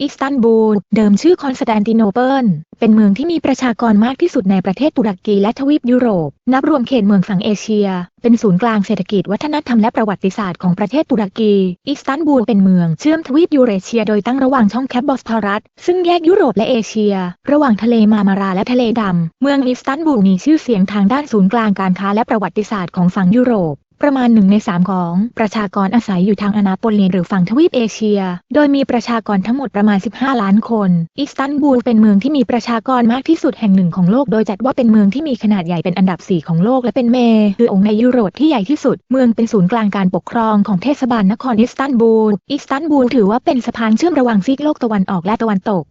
อิสตันบูล เดิมชื่อคอนสแตนติโนเปิล เป็นเมืองที่มีประชากรมากที่สุดในประเทศตุรกีและทวีปยุโรป นับรวมเขตเมืองฝั่งเอเชีย เป็นศูนย์กลางเศรษฐกิจวัฒนธรรมและประวัติศาสตร์ของประเทศตุรกี อิสตันบูลเป็นเมืองเชื่อมทวีปยูเรเชียโดยตั้งระหว่างช่องแคปบอสพอรัส ซึ่งแยกยุโรปและเอเชีย ระหว่างทะเลมามาราและทะเลดำ เมืองอิสตันบูลมีชื่อเสียงทางด้านศูนย์กลางการค้าและประวัติศาสตร์ของฝั่งยุโรป ประมาณหนึ่งในสามของประชากรอาศัยอยู่ทางอนาโปเลียนหรือฝั่งทวีปเอเชีย โดยมีประชากรทั้งหมดประมาณ 15 ล้านคน อิสตันบูลเป็นเมืองที่มีประชากรมากที่สุดแห่งหนึ่งของโลก โดยจัดว่าเป็นเมืองที่มีขนาดใหญ่เป็นอันดับ 4 ของโลกและเป็นเมคือองค์ในยุโรปที่ใหญ่ที่สุด เมืองเป็นศูนย์กลางการปกครองของเทศบาลนครอิสตันบูล อิสตันบูลถือว่าเป็นสะพานเชื่อมระหว่างซีกโลกตะวันออกและตะวันตก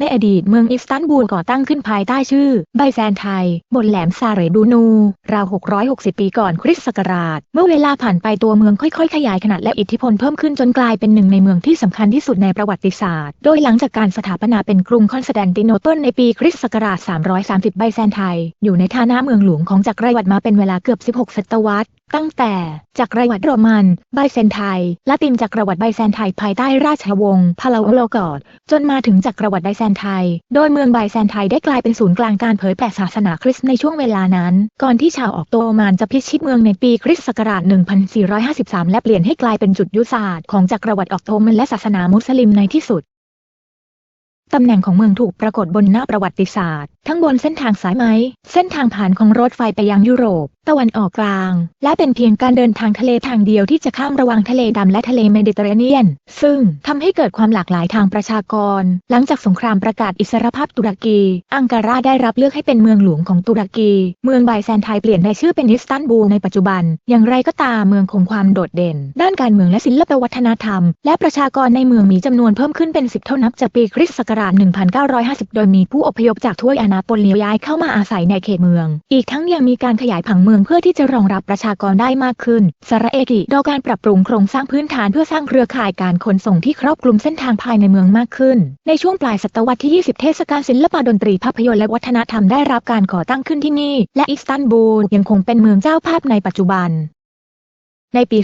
ในอดีตเมืองอิสตันบูลก่อตั้งขึ้นภายใต้ชื่อ ไบแซนไทย บนแหลมซาเรดูนู ราว 660 ปีก่อนคริสต์ศักราช เมื่อเวลาผ่านไปตัวเมืองค่อยๆ ขยายขนาดและอิทธิพลเพิ่มขึ้นจนกลายเป็นหนึ่งในเมืองที่สำคัญที่สุดในประวัติศาสตร์ โดยหลังจากการสถาปนาเป็นกรุงคอนสแตนติโนเปิลในปีคริสต์ศักราช 330 ไบแซนไทย อยู่ในฐานะเมืองหลวงของจักรวรรดิมาเป็นเวลาเกือบ 16 ศตวรรษตั้งแต่จักรวรรดิโรมัน ไบเซนไทย ละตินจักรวรรดิไบแซนไทยภายใต้ราชวงศ์พาลาโอโลกอดจนมาถึงจักรวรรดิไบแซนไทย โดยเมืองไบแซนไทยได้กลายเป็นศูนย์กลางการเผยแผ่ศาสนาคริสต์ในช่วงเวลานั้น ก่อนที่ชาวออกโตมานจะพิชิตเมืองในปีคริสต์ศักราช 1453 และเปลี่ยนให้กลายเป็นจุดยุทธศาสตร์ของจักรวรรดิออกโตมันและศาสนามุสลิมในที่สุด ตำแหน่งของเมืองถูกปรากฏบนหน้าประวัติศาสตร์ ทั้งบนเส้นทางสายไหม เส้นทางผ่านของรถไฟไปยังยุโรป ตะวันออกกลาง และเป็นเพียงการเดินทางทะเลทางเดียวที่จะข้ามระหว่างทะเลดำและทะเลเมดิเตอร์เรเนียน ซึ่งทำให้เกิดความหลากหลายทางประชากร หลังจากสงครามประกาศอิสรภาพตุรกี อังการาได้รับเลือกให้เป็นเมืองหลวงของตุรกี เมืองไบแซนไทยเปลี่ยนในชื่อเป็นอิสตันบูลในปัจจุบัน อย่างไรก็ตามเมืองคงความโดดเด่น ด้านการเมืองและศิลปวัฒนธรรม และประชากรในเมืองมีจำนวนเพิ่มขึ้นเป็นสิบเท่านับจากปีคริสต์ศักราชราช 1950 โดยมีผู้อพยพจากทั่วอาณาโปลียย้ายเข้ามาอาศัยในเขตเมือง อีกทั้งยังมีการขยายผังเมืองเพื่อที่จะรองรับประชากรได้มากขึ้น สระเอกิโดยการปรับปรุงโครงสร้างพื้นฐานเพื่อสร้างเครือข่ายการขนส่งที่ครอบคลุมเส้นทางภายในเมืองมากขึ้น ในช่วงปลายศตวรรษที่ 20 เทศกาลศิลปะดนตรีภาพยนตร์และวัฒนธรรมได้รับการก่อตั้งขึ้นที่นี่ และอิสตันบูลยังคงเป็นเมืองเจ้าภาพในปัจจุบัน ในปี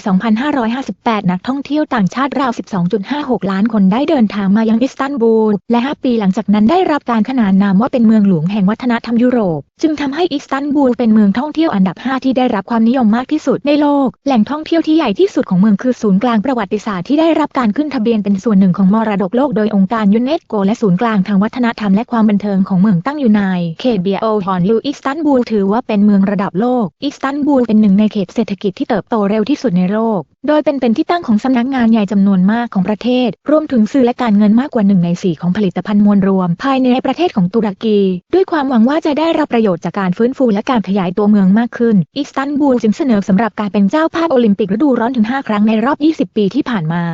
2558 นักท่องเที่ยวต่างชาติราว 12.56 ล้านคนได้เดินทางมายังอิสตันบูล และ 5 ปีหลังจากนั้นได้รับการขนานนามว่าเป็นเมืองหลวงแห่งวัฒนธรรมยุโรป จึงทำให้อิสตันบูลเป็นเมืองท่องเที่ยวอันดับ 5 ที่ได้รับความนิยมมากที่สุดในโลก แหล่งท่องเที่ยวที่ใหญ่ที่สุดของเมืองคือศูนย์กลางประวัติศาสตร์ที่ได้รับการขึ้นทะเบียนเป็นส่วนหนึ่งของมรดกโลกโดยองค์การยูเนสโกและศูนย์กลางทางวัฒนธรรมและความบันเทิงของเมืองตั้งอยู่ในเขตเบียโอฮอนลูอิสตันบูลถือว่าเป็นเมืองระดับโลก อิสตันบูลเป็นหนึ่งในเขตเศรษฐกิจที่เติบโตเร็วที่สุดในโลก โดยเป็นเป็นที่ตั้งของสำนักงานใหญ่จำนวนมากของประเทศ รวมถึงสื่อและการเงินมากกว่าหนึ่งในสี่ของผลิตภัณฑ์มวลรวม ภายในประเทศของตุรกี ด้วยความหวังว่าจะได้รับประโยชน์จากการฟื้นฟูและการขยายตัวเมืองมากขึ้น อิสตันบูลจึงเสนอสำหรับการเป็นเจ้าภาพโอลิมปิกฤดูร้อนถึง 5 ครั้งในรอบ 20 ปีที่ผ่านมา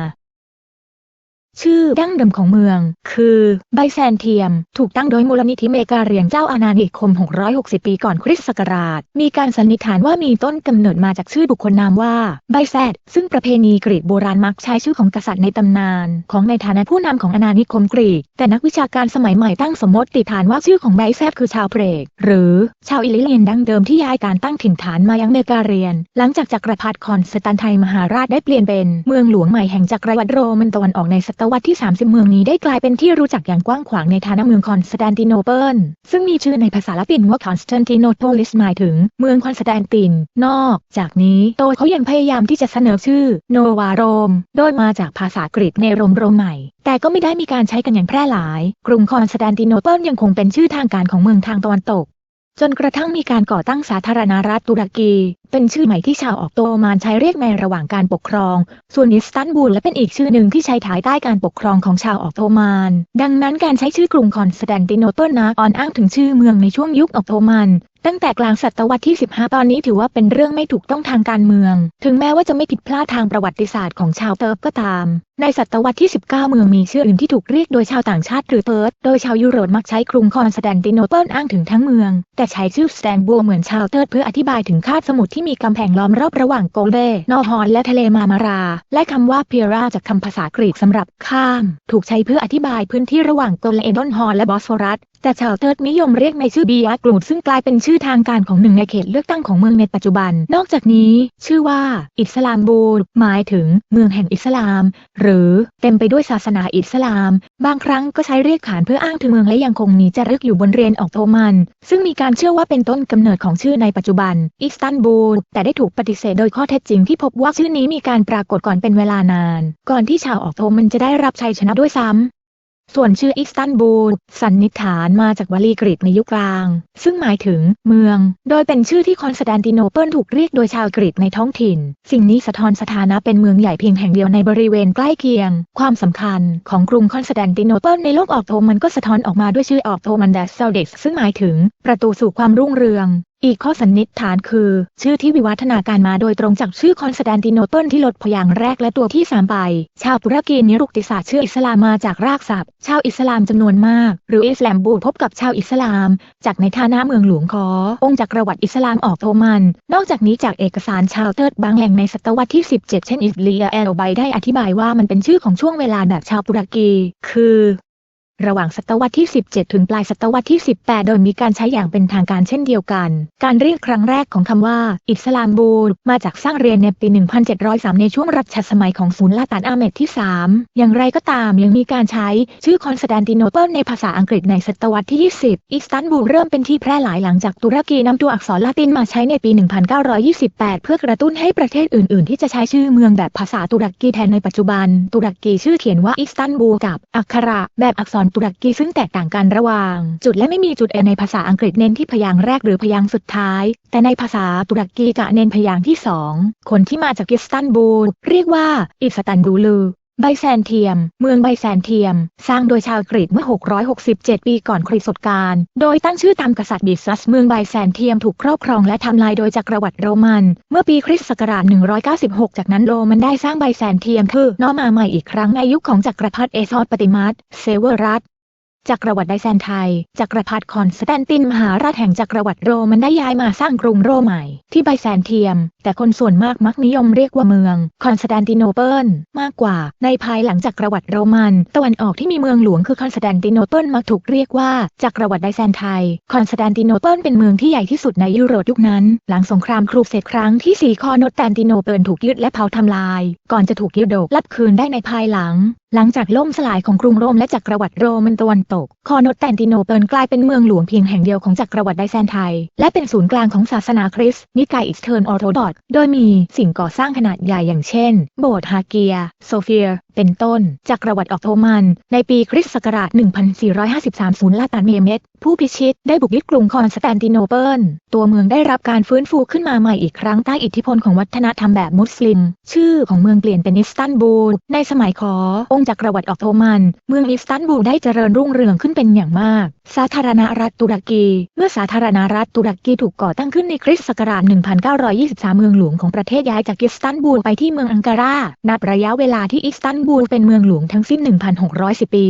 ชื่อดั้งเดิมของเมือง คือไบแซนเทียม ถูกตั้งโดยมูลนิธิเมกาเรียงเจ้าอาณานิคม 660 ปีก่อนคริสต์ศักราช มีการสันนิษฐานว่ามีต้นกำเนิดมาจากชื่อบุคคลนามว่าไบแซดซึ่งประเพณีกรีกโบราณมักใช้ชื่อของกษัตริย์ในตำนาน ของในฐานะผู้นำของอาณานิคมกรีก แต่นักวิชาการสมัยใหม่ตั้งสมมติฐานว่าชื่อของไบแซดคือชาวเพรก หรือชาวอิลิเลียนดั้งเดิมที่ย้ายการตั้งถิ่นฐานมายังเมกาเรียน หลังจากจักรพรรดิคอนสแตนไทน์มหาราชได้เปลี่ยนเป็นเมืองหลวงใหม่แห่งจักรวรรดิโรมันตะวันออกในศตวรรษที่ 30 เมืองนี้ได้กลายเป็นที่รู้จักอย่างกว้างขวางในฐานะเมืองคอนสแตนติโนเปิล ซึ่งมีชื่อในภาษาละตินว่าคอนสแตนติโนโพลิสหมายถึงเมืองคอนสแตนติน นอก จากนี้โตเขายังพยายามที่จะเสนอชื่อโนวาโรม โดยมาจากภาษากรีกในโรมโรมใหม่ แต่ก็ไม่ได้มีการใช้กันอย่างแพร่หลาย กรุงคอนสแตนติโนเปิลยังคงเป็นชื่อทางการของเมืองทางตะวันตกจนกระทั่งมีการก่อตั้งสาธารณรัฐตุรกี เป็นชื่อใหม่ที่ชาวออกโตมานใช้เรียกในระหว่างการปกครอง ส่วนอิสตันบูลและเป็นอีกชื่อหนึ่งที่ใช้ภายใต้การปกครองของชาวออกโตมาน ดังนั้นการใช้ชื่อกรุงคอนสแตนติโนเปิลนะออนอ้างถึงชื่อเมืองในช่วงยุคออกโตมันตั้งแต่กลางศตวรรษที่ 15 ตอนนี้ถือว่าเป็นเรื่องไม่ถูกต้องทางการเมือง ถึงแม้ว่าจะไม่ผิดพลาดทางประวัติศาสตร์ของชาวเติร์กก็ตาม ในศตวรรษที่ 19 เมืองมีชื่ออื่นที่ถูกเรียกโดยชาวต่างชาติหรือเติร์ดโดยชาวยุโรปมักใช้กรุงคอนสแตนติโนเปิลอ้างถึงทั้งเมือง แต่ใช้ชื่อสแตนบูลเหมือนชาวเติร์ดเพื่ออธิบายถึงคาบสมุทรที่มีกำแพงล้อมรอบระหว่างโกลเบ นอฮอนและทะเลมามารา และคำว่าเพียราจากคำภาษากรีกสำหรับข้าม ถูกใช้เพื่ออธิบายพื้นที่ระหว่างโกลเอดอนฮอนและบอสฟอรัส แต่ชาวเทิร์กนิยมเรียกในชื่อบียากลูดซึ่งกลายเป็นชื่อทางการของหนึ่งในเขตเลือกตั้งของเมืองในปัจจุบัน นอกจากนี้ ชื่อว่า อิสลามบูรหมายถึงเมืองแห่งอิสลาม หรือเต็มไปด้วยศาสนาอิสลาม บางครั้งก็ใช้เรียกขานเพื่ออ้างถึงเมืองและยังคงมีจารึกอยู่บนเรียนออกโตมัน ซึ่งมีการเชื่อว่าเป็นต้นกำเนิดของชื่อในปัจจุบัน อิสตันบูลแต่ได้ถูกปฏิเสธโดยข้อเท็จจริงที่พบว่าชื่อนี้มีการปรากฏก่อนเป็นเวลานาน ก่อนที่ชาวออกโตมันจะได้รับชัยชนะด้วยซ้ำ ส่วนชื่ออิสตันบูลสันนิษฐานมาจากวลีกรีกในยุคกลาง ซึ่งหมายถึงเมือง โดยเป็นชื่อที่คอนสแตนติโนเปิลถูกเรียกโดยชาวกรีกในท้องถิ่น สิ่งนี้สะท้อนสถานะเป็นเมืองใหญ่เพียงแห่งเดียวในบริเวณใกล้เคียง ความสำคัญของกรุงคอนสแตนติโนเปิลในโลกออกโตมันก็สะท้อนออกมาด้วยชื่อออกโตมันเดสเซลเด็กซึ่งหมายถึงประตูสู่ความรุ่งเรือง อีกข้อสันนิษฐานคือ ชื่อที่วิวัฒนาการมาโดยตรงจากชื่อคอนสแตนติโนเปิลที่ลดพยางค์แรกและตัวที่สามไป ชาวตุรกีนิรุกติศาสตร์ชื่ออิสลามมาจากรากศัพท์ ชาวอิสลามจำนวนมาก หรืออิสลามบูดพบกับชาวอิสลาม จากในฐานะเมืองหลวงขอองค์จักรวรรดิอิสลามออกโทมัน นอกจากนี้จากเอกสารชาวเติร์ดบางแห่งในศตวรรษที่ 17 เช่นอิสเลียเอลไบได้อธิบายว่ามันเป็นชื่อของช่วงเวลาแบบชาวตุรกี คือ ระหว่างศตวรรษที่ 17 ถึงปลายศตวรรษที่ 18 โดยมีการใช้อย่างเป็นทางการเช่นเดียวกัน การเรียกครั้งแรกของคำว่า อิสลามบูรมาจากสร้างเรียนในปี 1703 ในช่วงรัชสมัยของศูนย์ลาตานอาเมดที่ 3 อย่างไรก็ตามยังมีการใช้ชื่อคอนสแตนติโนเปิลในภาษาอังกฤษในศตวรรษที่ 20 อิสตันบูลเริ่มเป็นที่แพร่หลายหลังจากตุรกีนำตัวอักษรละตินมาใช้ในปี 1928 เพื่อกระตุ้นให้ประเทศอื่น ๆ ที่จะใช้ชื่อเมืองแบบภาษาตุรกีแทนในปัจจุบัน ตุรกีชื่อเขียนว่าอิสตันบูลกับอักขระแบบอักษรตุรกีซึ่งแตกต่างกันระหว่าง จุดและไม่มีจุดเอในภาษาอังกฤษเน้นที่พยางค์แรกหรือพยางค์สุดท้าย แต่ในภาษาตุรกีจะเน้นพยางค์ที่สอง คนที่มาจากอิสตันบูลเรียกว่าอิสตันบูลู ไบแซนเทียม เมืองไบแซนเทียม สร้างโดยชาวกรีกเมื่อ 667 ปีก่อนคริสต์กาล โดยตั้งชื่อตามกษัตริย์บิซัส เมืองไบแซนเทียมถูกครอบครองและทำลายโดยจักรวรรดิโรมัน เมื่อปีคริสต์ศักราช 196 จากนั้นโรมันได้สร้างไบแซนเทียมคือนอมาใหม่อีกครั้งในยุคของจักรพรรดิเอซอสปฏิมาตเซเวอรัส จักรวรรดิไดแซนไทย จักรพรรดิคอนสแตนตินมหาราชแห่งจักรวรรดิโรมันได้ย้ายมาสร้างกรุงโรใหม่ ที่ไบแซนเทียม แต่คนส่วนมากมักนิยมเรียกว่าเมืองคอนสแตนติโนเปิลมากกว่า ในภายหลังจักรวรรดิโรมัน ตะวันออกที่มีเมืองหลวงคือคอนสแตนติโนเปิลมักถูกเรียกว่าจักรวรรดิไดแซนไทย คอนสแตนติโนเปิลเป็นเมืองที่ใหญ่ที่สุดในยุโรปยุคนั้น หลังสงครามครูเสดครั้งที่สี่คอนสแตนติโนเปิลถูกยึดและเผาทำลาย ก่อนจะถูกยึดโดกลับคืนได้ในภายหลัง หลังจากล่มสลายของกรุงโรมและจักรวรรดิโรมันตะวันตก คอนสแตนติโนเปิลกลายเป็นเมืองหลวงเพียงแห่งเดียวของจักรวรรดิไดแซนไทย และเป็นศูนย์กลางของศาสนาคริสต์นิกายอิสเทิร์นออร์โธดอกซ์โดยมีสิ่งก่อสร้างขนาดใหญ่อย่างเช่น โบสถ์ฮาเกีย โซเฟีย เป็นต้น จักรวรรดิออกโทมัน ในปีคริสต์ศักราช 1453ศูนย์ลาตานเมเมต ผู้พิชิตได้บุกยึดกรุงคอนสแตนติโนเปิล ตัวเมืองได้รับการฟื้นฟูขึ้นมาใหม่อีกครั้งใต้อิทธิพลของวัฒนธรรมแบบมุสลิม ชื่อของเมืองเปลี่ยนเป็นอิสตันบูล ในสมัยขอองค์จักรวรรดิออกโทมัน เมืองอิสตันบูลได้เจริญรุ่งเรืองขึ้นเป็นอย่างมาก สาธารณรัฐตุรกี เมื่อสาธารณรัฐตุรกีถูกก่อตั้งขึ้นในคริสต์ศักราช 1923 เมืองหลวงของประเทศย้ายจากอิสตันบูลไปที่เมืองอังการานับระยะเวลาที่อิสตันบูลเป็นเมืองหลวงทั้งสิ้น 1,610 ปี